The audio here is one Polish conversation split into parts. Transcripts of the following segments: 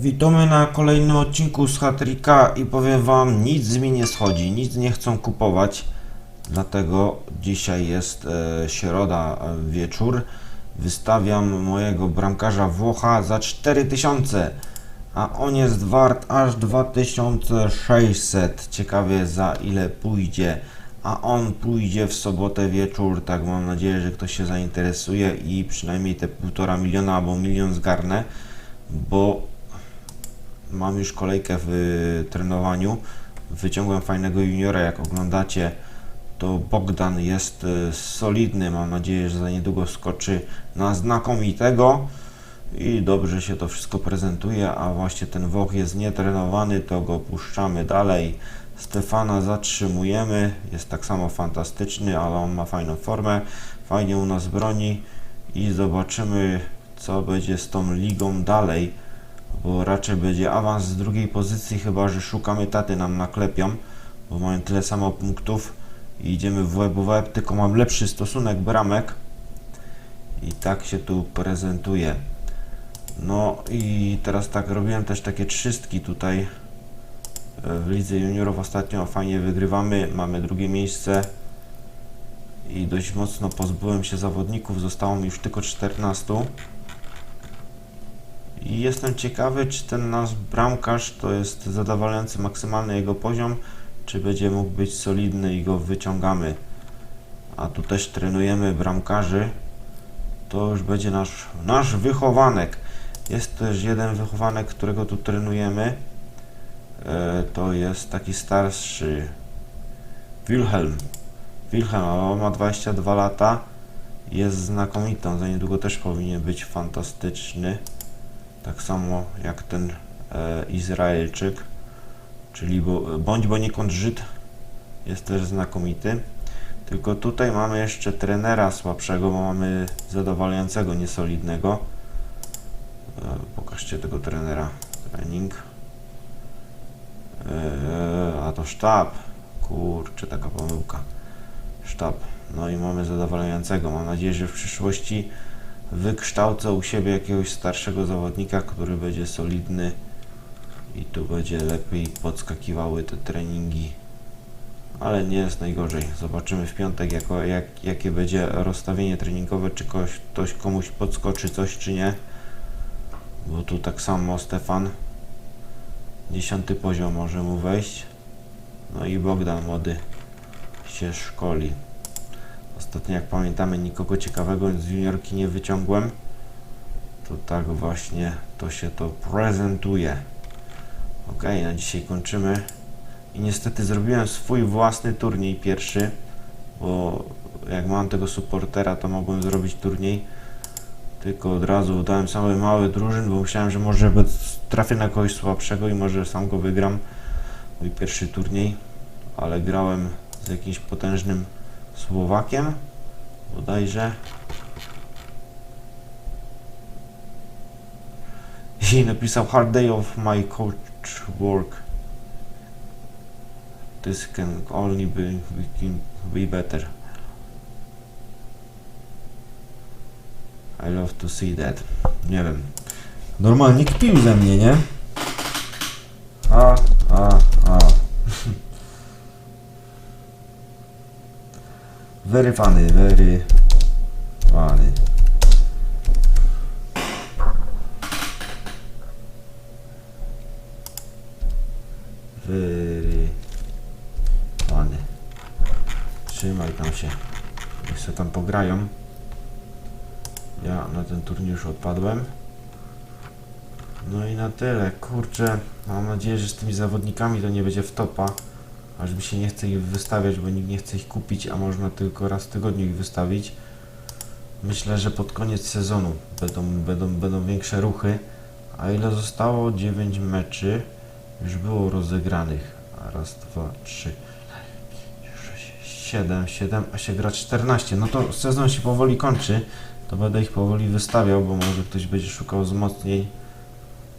Witamy na kolejnym odcinku z Hatrika i powiem wam, nic mi nie schodzi, nic nie chcą kupować, dlatego dzisiaj jest e, środa e, wieczór, wystawiam mojego bramkarza Włocha za 4000, a on jest wart aż 2600, ciekawie za ile pójdzie, a on pójdzie w sobotę wieczór, tak mam nadzieję, że ktoś się zainteresuje i przynajmniej te półtora miliona albo milion zgarnę, bo mam już kolejkę w y, trenowaniu. Wyciągłem fajnego juniora, jak oglądacie, to Bogdan jest y, solidny. Mam nadzieję, że za niedługo skoczy na znakomitego i dobrze się to wszystko prezentuje, a właśnie ten Włoch jest nietrenowany, to go puszczamy dalej. Stefana zatrzymujemy, jest tak samo fantastyczny, ale on ma fajną formę, fajnie u nas broni i zobaczymy, co będzie z tą ligą dalej bo raczej będzie awans z drugiej pozycji, chyba że szukamy taty nam naklepią, bo mają tyle samo punktów i idziemy w łeb w łeb, tylko mam lepszy stosunek bramek. I tak się tu prezentuje. No i teraz tak, robiłem też takie trzystki tutaj e, w lidze juniorów. Ostatnio fajnie wygrywamy, mamy drugie miejsce i dość mocno pozbyłem się zawodników, zostało mi już tylko 14 i jestem ciekawy, czy ten nasz bramkarz to jest zadowalający maksymalny jego poziom, czy będzie mógł być solidny i go wyciągamy. A tu też trenujemy bramkarzy. To już będzie nasz, nasz wychowanek. Jest też jeden wychowanek, którego tu trenujemy. E, to jest taki starszy Wilhelm. Wilhelm, on ma 22 lata. Jest znakomitą. Za niedługo też powinien być fantastyczny tak samo jak ten e, Izraelczyk, czyli bądź boniekąd Żyd jest też znakomity. Tylko tutaj mamy jeszcze trenera słabszego, bo mamy zadowalającego, niesolidnego. E, pokażcie tego trenera. Trening. E, a to sztab. Kurczę, taka pomyłka. Sztab. No i mamy zadowalającego. Mam nadzieję, że w przyszłości wykształcę u siebie jakiegoś starszego zawodnika, który będzie solidny i tu będzie lepiej podskakiwały te treningi. Ale nie jest najgorzej. Zobaczymy w piątek, jako, jak, jakie będzie rozstawienie treningowe, czy ktoś, ktoś komuś podskoczy coś, czy nie. Bo tu tak samo Stefan. Dziesiąty poziom może mu wejść. No i Bogdan młody się szkoli. Ostatnio, jak pamiętamy, nikogo ciekawego z juniorki nie wyciągłem. To tak właśnie to się to prezentuje. Ok, na dzisiaj kończymy. I niestety zrobiłem swój własny turniej pierwszy, bo jak mam tego supportera, to mogłem zrobić turniej. Tylko od razu dałem same małe drużyn, bo myślałem, że może trafię na kogoś słabszego i może sam go wygram. Mój pierwszy turniej, ale grałem z jakimś potężnym Słowakiem bodajże. I napisał hard day of my coach work. This can only be, we can be better. I love to see that. Nie wiem. Normalnie kpił ze mnie, nie? A, a, a. Funny. Very funny. Trzymaj tam się. Niech se tam pograją. Ja na ten turniej już odpadłem. No i na tyle. Kurczę, mam nadzieję, że z tymi zawodnikami to nie będzie w topa. Aż mi się nie chce ich wystawiać, bo nikt nie chce ich kupić, a można tylko raz w tygodniu ich wystawić. Myślę, że pod koniec sezonu będą, będą, będą większe ruchy. A ile zostało? 9 meczy już było rozegranych. Raz, dwa, trzy, siedem, siedem, a się gra 14. No to sezon się powoli kończy. To będę ich powoli wystawiał, bo może ktoś będzie szukał wzmocnień.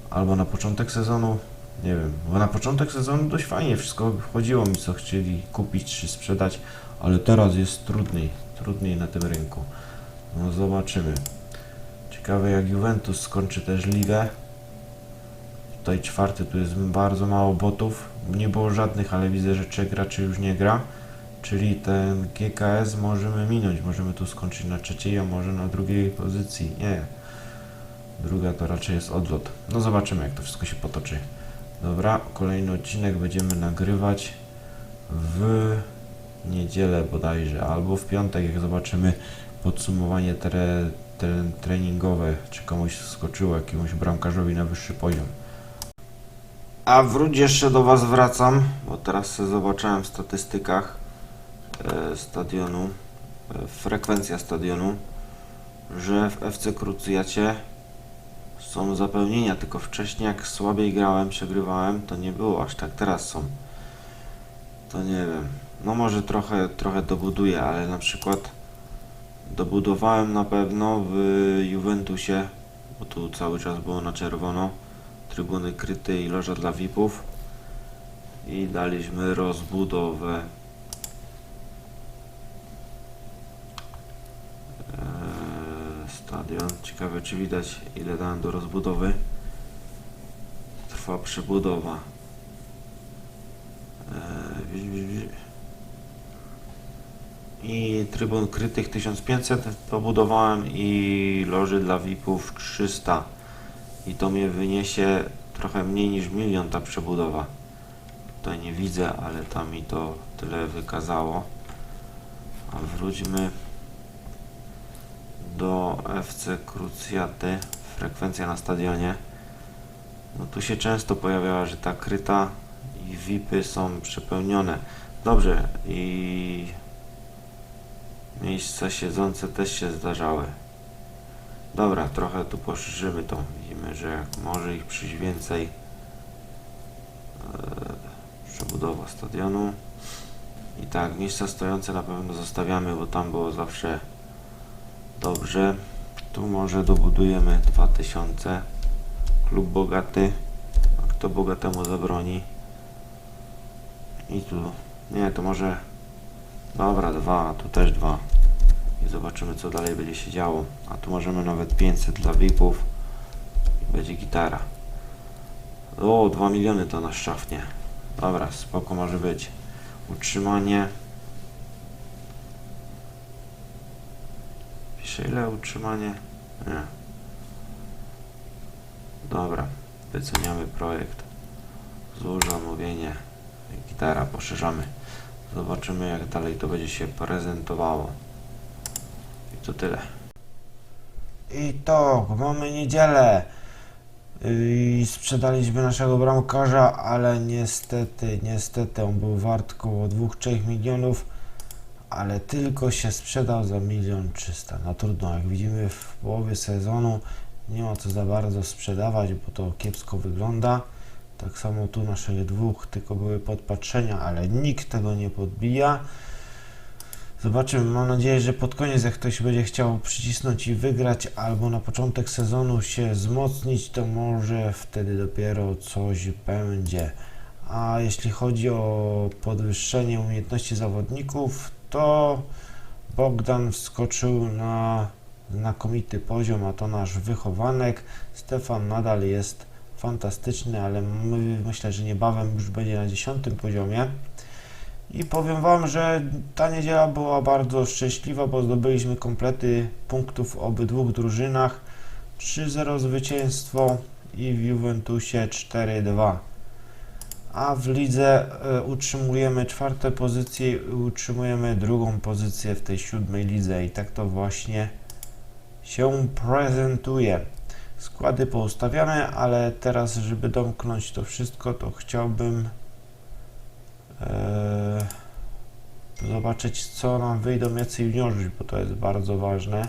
Albo na początek sezonu, nie wiem, bo na początek sezonu dość fajnie wszystko chodziło mi co chcieli kupić czy sprzedać, ale teraz jest trudniej, trudniej na tym rynku. No zobaczymy. Ciekawe jak Juventus skończy też ligę. Tutaj czwarty, tu jest bardzo mało botów. Nie było żadnych, ale widzę, że trzech graczy już nie gra. Czyli ten GKS możemy minąć. Możemy tu skończyć na trzeciej, a może na drugiej pozycji. Nie. Druga to raczej jest odlot. No zobaczymy, jak to wszystko się potoczy. Dobra, kolejny odcinek będziemy nagrywać w niedzielę bodajże, albo w piątek, jak zobaczymy podsumowanie tre, tre, treningowe, czy komuś skoczyło, jakiemuś bramkarzowi na wyższy poziom. A wróć jeszcze do Was wracam, bo teraz zobaczyłem w statystykach e, stadionu, e, frekwencja stadionu, że w FC Krucjacie są zapełnienia, tylko wcześniej jak słabiej grałem, przegrywałem, to nie było aż tak, teraz są. To nie wiem. No może trochę, trochę dobuduję, ale na przykład dobudowałem na pewno w Juventusie, bo tu cały czas było na czerwono, trybuny kryte i loża dla VIP-ów i daliśmy rozbudowę stadion. Ciekawe czy widać ile dałem do rozbudowy. Trwa przebudowa. Eee, I trybun krytych 1500 pobudowałem i loży dla VIP-ów 300. I to mnie wyniesie trochę mniej niż milion ta przebudowa. Tutaj nie widzę, ale tam mi to tyle wykazało. A wróćmy do FC Cruciaty, frekwencja na stadionie. No tu się często pojawiała, że ta kryta i VIPy są przepełnione. Dobrze i miejsca siedzące też się zdarzały. Dobra, trochę tu poszerzymy to. Widzimy, że jak może ich przyjść więcej. Eee, przebudowa stadionu. I tak, miejsca stojące na pewno zostawiamy, bo tam było zawsze Dobrze, tu może dobudujemy 2000. Klub bogaty. A kto bogatemu zabroni? I tu. Nie, to może. Dobra, dwa, tu też dwa. I zobaczymy, co dalej będzie się działo. A tu możemy nawet 500 dla VIP-ów. Będzie gitara. O, 2 miliony to nasz szafnie. Dobra, spoko może być. Utrzymanie. Pisze ile utrzymanie? Nie. Dobra, wyceniamy projekt. Złóż zamówienie. Gitara poszerzamy. Zobaczymy jak dalej to będzie się prezentowało. I to tyle. I to, mamy niedzielę. I sprzedaliśmy naszego bramkarza, ale niestety, niestety on był wart około 2-3 milionów ale tylko się sprzedał za milion trzysta. No trudno, jak widzimy w połowie sezonu nie ma co za bardzo sprzedawać, bo to kiepsko wygląda. Tak samo tu naszych dwóch tylko były podpatrzenia, ale nikt tego nie podbija. Zobaczymy, mam nadzieję, że pod koniec jak ktoś będzie chciał przycisnąć i wygrać, albo na początek sezonu się wzmocnić, to może wtedy dopiero coś będzie. A jeśli chodzi o podwyższenie umiejętności zawodników, to Bogdan wskoczył na znakomity poziom, a to nasz wychowanek. Stefan nadal jest fantastyczny, ale my, myślę, że niebawem już będzie na 10 poziomie. I powiem Wam, że ta niedziela była bardzo szczęśliwa, bo zdobyliśmy komplety punktów w obydwu drużynach. 3-0 zwycięstwo i w Juventusie 4-2 a w lidze e, utrzymujemy czwarte pozycje i utrzymujemy drugą pozycję w tej siódmej lidze i tak to właśnie się prezentuje. Składy poustawiamy, ale teraz, żeby domknąć to wszystko, to chciałbym e, zobaczyć, co nam wyjdą jacy juniorzy, bo to jest bardzo ważne.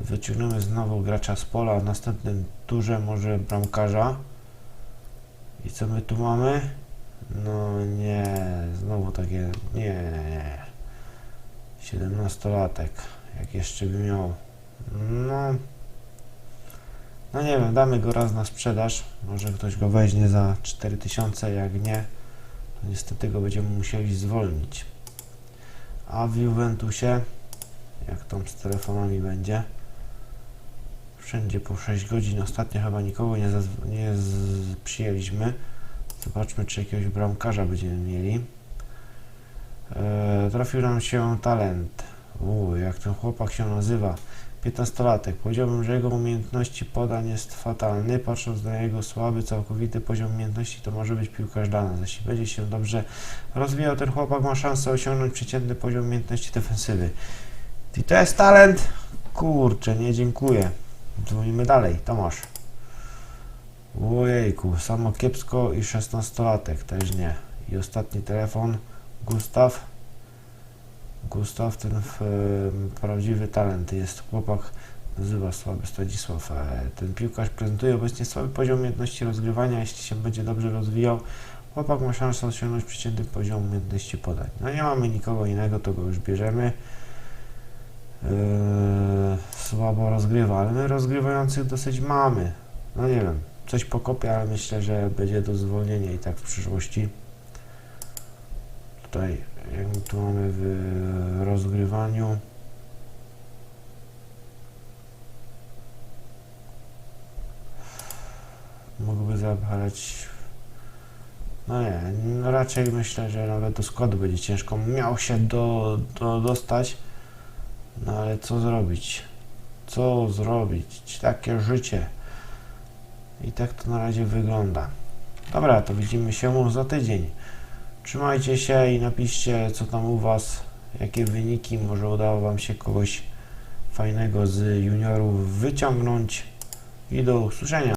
Wyciągniemy znowu gracza z pola, w następnym turze może bramkarza. I co my tu mamy? No nie, znowu takie, nie, nie, nie. 17-latek, jak jeszcze by miał. No, no nie wiem, damy go raz na sprzedaż. Może ktoś go weźmie za 4000, jak nie, to niestety go będziemy musieli zwolnić. A w Juventusie, jak tam z telefonami będzie? Wszędzie po 6 godzin. Ostatnio chyba nikogo nie, nie przyjęliśmy. Zobaczmy, czy jakiegoś bramkarza będziemy mieli. E, trafił nam się talent. U, jak ten chłopak się nazywa? 15-latek. Powiedziałbym, że jego umiejętności podań jest fatalny. Patrząc na jego słaby, całkowity poziom umiejętności, to może być piłkarz dla nas. Jeśli będzie się dobrze rozwijał, ten chłopak ma szansę osiągnąć przeciętny poziom umiejętności defensywy. I to jest talent? Kurczę, nie dziękuję. Dzwonimy dalej. Tomasz. Ojejku, samo kiepsko i 16-latek też nie. I ostatni telefon. Gustaw. Gustaw, ten w, em, prawdziwy talent. Jest chłopak, nazywa słaby Stanisław. E, ten piłkarz prezentuje obecnie słaby poziom umiejętności rozgrywania. Jeśli się będzie dobrze rozwijał, chłopak ma szansę osiągnąć przeciętny poziom umiejętności podań. No nie mamy nikogo innego, to go już bierzemy. Yy, słabo rozgrywa, ale my rozgrywających dosyć mamy. No nie wiem, coś pokopię, ale myślę, że będzie do zwolnienia i tak w przyszłości. Tutaj, jak tu mamy w rozgrywaniu. Mógłby zabrać. No nie, no raczej myślę, że nawet do składu będzie ciężko. Miał się do, do, dostać. No ale co zrobić? Co zrobić? Takie życie. I tak to na razie wygląda. Dobra, to widzimy się za tydzień. Trzymajcie się i napiszcie, co tam u Was, jakie wyniki. Może udało Wam się kogoś fajnego z juniorów wyciągnąć. I do usłyszenia.